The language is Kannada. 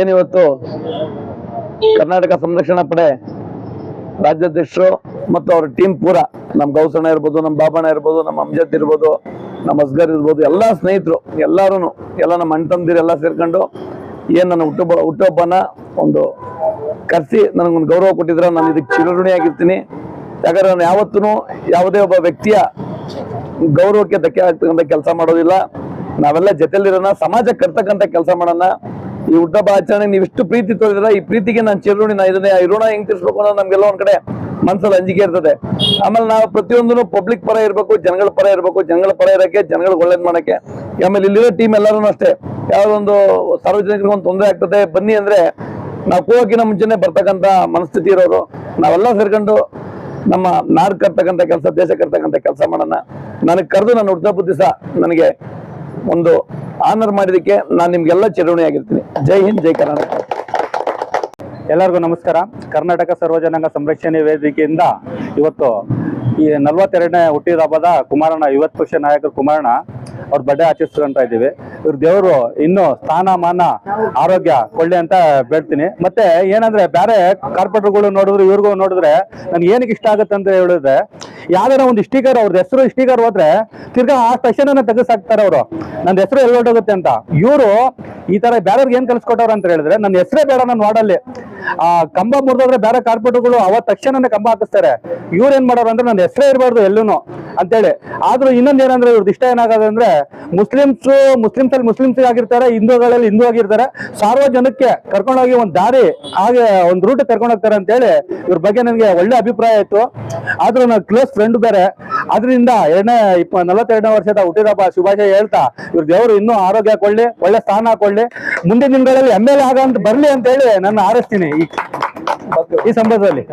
ಏನಿವತ್ತು? ಕರ್ನಾಟಕ ಸಂರಕ್ಷಣಾ ಪಡೆ ರಾಜ್ಯಾಧ್ಯಕ್ಷರು ಮತ್ತು ಅವ್ರ ಟೀಮ್ ಪೂರ. ನಮ್ಮ ಗೌಸಣ್ಣ ಇರ್ಬೋದು ನಮ್ಮ ಬಾಬಣ್ಣ ಇರ್ಬೋದು, ನಮ್ಮ ಅಮ್ಜದ್ ಇರ್ಬೋದು, ನಮ್ಮ ಅಸ್ಗರ್ ಇರ್ಬೋದು, ಎಲ್ಲ ಸ್ನೇಹಿತರು ಎಲ್ಲರೂ ಎಲ್ಲ ನಮ್ಮ ಅಣ್ಣ ತಮ್ಮದಿರು ಎಲ್ಲ ಸೇರ್ಕೊಂಡು ಏನು ನನ್ನ ಹುಟ್ಟುಹಬ್ಬ ಹುಟ್ಟುಹಬ್ಬನ ಒಂದು ಕರೆಸಿ ನನಗೊಂದು ಗೌರವ ಕೊಟ್ಟಿದ್ರೆ. ನಾನು ಇದಕ್ಕೆ ಚಿರಋಣಿಯಾಗಿರ್ತೀನಿ. ಯಾಕಂದ್ರೆ ನಾನು ಯಾವತ್ತೂ ಯಾವುದೇ ಒಬ್ಬ ವ್ಯಕ್ತಿಯ ಗೌರವಕ್ಕೆ ಧಕ್ಕೆ ಆಗ್ತಕ್ಕಂಥ ಕೆಲಸ ಮಾಡೋದಿಲ್ಲ. ನಾವೆಲ್ಲ ಜೊತೆಲಿರೋಣ ಸಮಾಜಕ್ಕೆ ಕರ್ತಕ್ಕಂಥ ಕೆಲಸ ಮಾಡೋಣ. ಈ ಹುಟ್ಟಹಬ್ಬ ಆಚರಣೆ ನೀವು ಇಷ್ಟು ಪ್ರೀತಿ ತೋರಿದ್ರ ಈ ಪ್ರೀತಿಗೆ ನಾನು ಚಿರುಣಿ ನಾ ಇದನ್ನೇ ಈ ಋಣ ಹೆಂಗ್ ತಿರ್ಸ್ಬೇಕು ಅನ್ನೋದು ನಮ್ಗೆಲ್ಲ ಒಂದ್ ಕಡೆ ಮನ್ಸಲ್ಲಿ ಅಂಜಿಕೆ ಇರ್ತದೆ. ಆಮೇಲೆ ನಾವು ಪ್ರತಿಯೊಂದು ಪಬ್ಲಿಕ್ ಪರ ಇರಬೇಕು, ಜನಗಳ ಪರ ಇರಬೇಕು, ಜನಗಳ ಪರ ಇರಕ್ಕೆ ಜನಗಳಿಗೆ ಒಳ್ಳೇದ್ ಮಾಡಕ್ಕೆ. ಆಮೇಲೆ ಇಲ್ಲಿರೋ ಟೀಮ್ ಎಲ್ಲರೂ ಅಷ್ಟೇ. ಯಾವ್ದೊಂದು ಸಾರ್ವಜನಿಕರಿಗೆ ಒಂದು ತೊಂದರೆ ಆಗ್ತದೆ, ಬನ್ನಿ ಅಂದ್ರೆ ನಾವು ಕೂಗೋಕಿನ ಮುಂಚೆನೆ ಬರ್ತಕ್ಕಂಥ ಮನಸ್ಥಿತಿ ಇರೋರು. ನಾವೆಲ್ಲ ಸೇರ್ಕೊಂಡು ನಮ್ಮ ನಾಡ್ ಕರ್ತಕ್ಕಂಥ ಕೆಲಸ, ದೇಶ ಕರ್ತಕ್ಕಂಥ ಕೆಲಸ ಮಾಡೋಣ. ನನಗೆ ಕರೆದು ನಾನು ಹುಟ್ಟಹಬ್ಬದ ದಿವಸ ನನಗೆ ಒಂದು ಆನರ್ ಮಾಡಿದಕ್ಕೆ ನಾನು ನಿಮ್ಗೆಲ್ಲ ಆಗಿರ್ತೀನಿ. ಜೈ ಹಿಂದ್, ಜೈ ಕರ್ನಾಟಕ. ಎಲ್ಲರಿಗೂ ನಮಸ್ಕಾರ. ಕರ್ನಾಟಕ ಸರ್ವಜನಾಂಗ ಸಂರಕ್ಷಣೆ ವೇದಿಕೆಯಿಂದ ಇವತ್ತು ಈ ನಲವತ್ತೆರಡನೇ ಹುಟ್ಟಿದ ಹಬ್ಬದ ಕುಮಾರಣ್ಣ ಯುವತ್ ಪಕ್ಷ ನಾಯಕರು ಕುಮಾರಣ್ಣ, ಅವ್ರ ಬಡ್ಡೆ ಆಚರಿಸ್ಕೊಂತ ಇದ್ದೀವಿ. ಇವ್ರ ದೇವರು ಇನ್ನು ಸ್ಥಾನಮಾನ ಆರೋಗ್ಯ ಕೊಳ್ಳಿ ಅಂತ ಬೇಡ್ತೀನಿ. ಮತ್ತೆ ಏನಂದ್ರೆ ಬೇರೆ ಕಾರ್ಪೊರೇಟರ್ಗಳು ನೋಡಿದ್ರು ಇವ್ರಿಗೂ ನೋಡಿದ್ರೆ ನನ್ಗೆ ಏನಕ್ಕೆ ಇಷ್ಟ ಆಗುತ್ತೆ ಅಂತ ಹೇಳಿದ್ರೆ ಯಾವ್ದಾರ ಒಂದು ಸ್ಟಿಕರ್ ಅವ್ರದ್ದು ಹೆಸರು ಸ್ಟಿಕರ್ ಹೋದ್ರೆ ತಿರ್ಗಾ ಆ ಸ್ಟೇಷನ್ ತೆಗೆಸಾಕ್ತಾರೆ ಅವರು. ನನ್ನ ಹೆಸರು ಎಲ್ಲಿ ಹೊರಟೋಗುತ್ತೆ ಅಂತ. ಇವರು ಈ ತರ ಬೇರೆಯವ್ರಿಗೆ ಏನ್ ಕಲ್ಸ್ಕೊಟ್ಟವ್ರ ಅಂತ ಹೇಳಿದ್ರೆ ನನ್ನ ಹೆಸರೇ ಬೇಡ ನನ್ನ ವಾರ್ಡಲ್ಲಿ ಆ ಕಂಬ ಮುರಿದೋದ್ರೆ ಬೇರೆ ಕಾರ್ಪೊರೇಟರ್ಗಳು ಅವತ್ ತಕ್ಷಣನೇ ಕಂಬ ಹಾಕಿಸ್ತಾರೆ. ಇವ್ರು ಏನ್ ಮಾಡೋರು ಅಂದ್ರೆ ನನ್ನ ಹೆಸರೇ ಇರಬಾರ್ದು ಎಲ್ಲೂನು ಅಂತೇಳಿ. ಆದ್ರೂ ಇನ್ನೊಂದ್ ಏನಂದ್ರೆ ಇವ್ರದ್ದು ಇಷ್ಟ ಏನಾಗೋದು ಅಂದ್ರೆ ಮುಸ್ಲಿಮ್ಸ್ ಮುಸ್ಲಿಮ್ಸ್ ಅಲ್ಲಿ ಮುಸ್ಲಿಮ್ಸ್ ಆಗಿರ್ತಾರೆ, ಹಿಂದೂಗಳಲ್ಲಿ ಹಿಂದೂ ಆಗಿರ್ತಾರೆ, ಸಾರ್ವಜನಿಕಕ್ಕೆ ಕರ್ಕೊಂಡೋಗಿ ಒಂದು ದಾರಿ, ಹಾಗೆ ಒಂದು ರೂಟ್ ಕರ್ಕೊಂಡು ಹೋಗ್ತಾರೆ ಅಂತೇಳಿ ಇವ್ರ ಬಗ್ಗೆ ನನಗೆ ಒಳ್ಳೆ ಅಭಿಪ್ರಾಯ ಇತ್ತು. ಆದ್ರೂ ನನ್ನ ಕ್ಲೋಸ್ ಫ್ರೆಂಡ್ ಬೇರೆ. ಅದರಿಂದ ಎರಡನೇ ಇಪ್ಪ, ನಲವತ್ತೆರಡನೇ ವರ್ಷದ ಹುಟ್ಟಿದಪ್ಪ ಶುಭಾಶಯ ಹೇಳ್ತಾ, ಇವ್ರ ದೇವರು ಇನ್ನೂ ಆರೋಗ್ಯ ಕೊಡ್ಲಿ, ಒಳ್ಳೆ ಸ್ಥಾನ ಕೊಡ್ಲಿ, ಮುಂದಿನ ದಿನಗಳಲ್ಲಿ ಎಂ ಎಲ್ ಎ ಆಗಂತ ಬರ್ಲಿ ಅಂತ ಹೇಳಿ ನನ್ನ ಆರಿಸ್ತೀನಿ ಈ ಸಂದರ್ಭದಲ್ಲಿ.